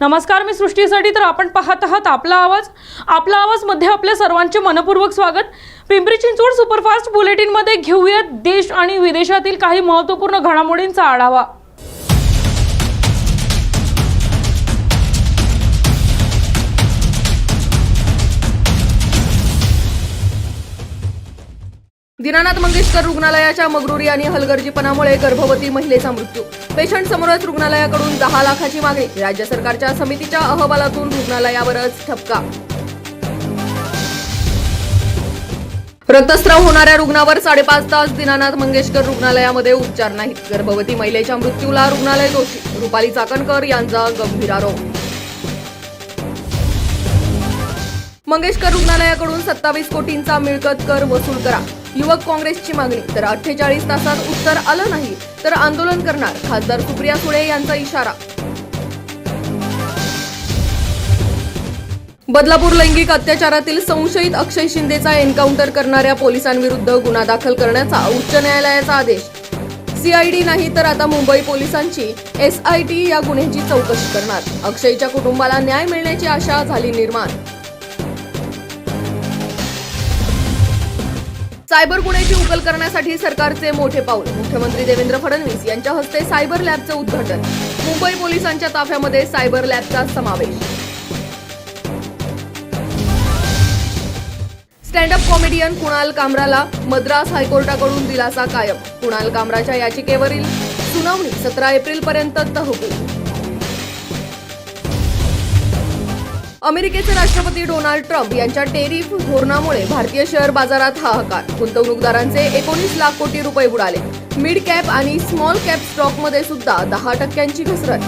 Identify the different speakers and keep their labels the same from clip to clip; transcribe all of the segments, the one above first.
Speaker 1: नमस्कार मी सृष्टीसाठी तर आपण पाहत आहात आपला आवाज. आपला आवाजमध्ये आपल्या सर्वांचे मनपूर्वक स्वागत. पिंपरी चिंचवड सुपरफास्ट बुलेटिनमध्ये घेऊयात देश आणि विदेशातील काही महत्त्वपूर्ण घडामोडींचा आढावा.
Speaker 2: दीनानाथ मंगेशकर रुग्णालयाच्या मगरुरी आणि हलगर्जीपणामुळे गर्भवती महिलेचा मृत्यू. पेशंट समोरच रुग्णालयाकडून दहा लाखाची मागणी. राज्य सरकारच्या समितीच्या अहवालातून रुग्णालयावरच ठपका. रक्तस्राव होणाऱ्या रुग्णावर साडेपाच तास दीनानाथ मंगेशकर रुग्णालयामध्ये उपचार नाहीत. गर्भवती महिलेच्या मृत्यूला रुग्णालय दोषी. रुपाली चाकणकर यांचा गंभीर आरोप. मंगेशकर रुग्णालयाकडून सत्तावीस कोटींचा मिळकत कर वसूल करा. युवक काँग्रेसची मागणी. तर अठ्ठेचाळीस तासात उत्तर आलं नाही तर आंदोलन करणार खासदार सुप्रिया सुळे यांचा इशारा. बदलापूर लैंगिक अत्याचारातील संशयित अक्षय शिंदेचा एन्काउंटर करणाऱ्या पोलिसांविरुद्ध गुन्हा दाखल करण्याचा उच्च न्यायालयाचा आदेश. सीआयडी नाही तर आता मुंबई पोलिसांची एसआयटी या गुन्ह्याची चौकशी करणार. अक्षयच्या कुटुंबाला न्याय मिळण्याची आशा झाली निर्माण. सायबर गुन्ह्याची उकल करण्यासाठी सरकारचे मोठे पाऊल. मुख्यमंत्री देवेंद्र फडणवीस यांच्या हस्ते सायबर लॅबचं उद्घाटन. मुंबई पोलिसांच्या ताफ्यामध्ये सायबर लॅबचा समावेश. स्टँडअप कॉमेडियन कुणाल कामराला मद्रास हायकोर्टाकडून दिलासा कायम. कुणाल कामराच्या याचिकेवरील सुनावणी सतरा एप्रिल पर्यंत तहकूब. अमेरिकेचे राष्ट्रपती डोनाल्ड ट्रम्प यांच्या टेरिफ धोरणामुळे भारतीय शेअर बाजारात हाहाकार. गुंतवणूकदारांचे एकोणीस लाख कोटी रुपये बुडाले. मिड कॅप आणि स्मॉल कॅप स्टॉकमध्ये सुद्धा दहा टक्क्यांची घसरण.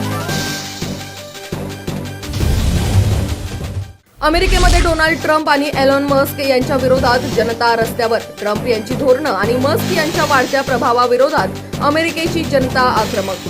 Speaker 2: अमेरिकेमध्ये डोनाल्ड ट्रम्प आणि एलॉन मस्क यांच्या विरोधात जनता रस्त्यावर. ट्रम्प यांची धोरणं आणि मस्क यांच्या वाढत्या प्रभावाविरोधात अमेरिकेची जनता आक्रमक.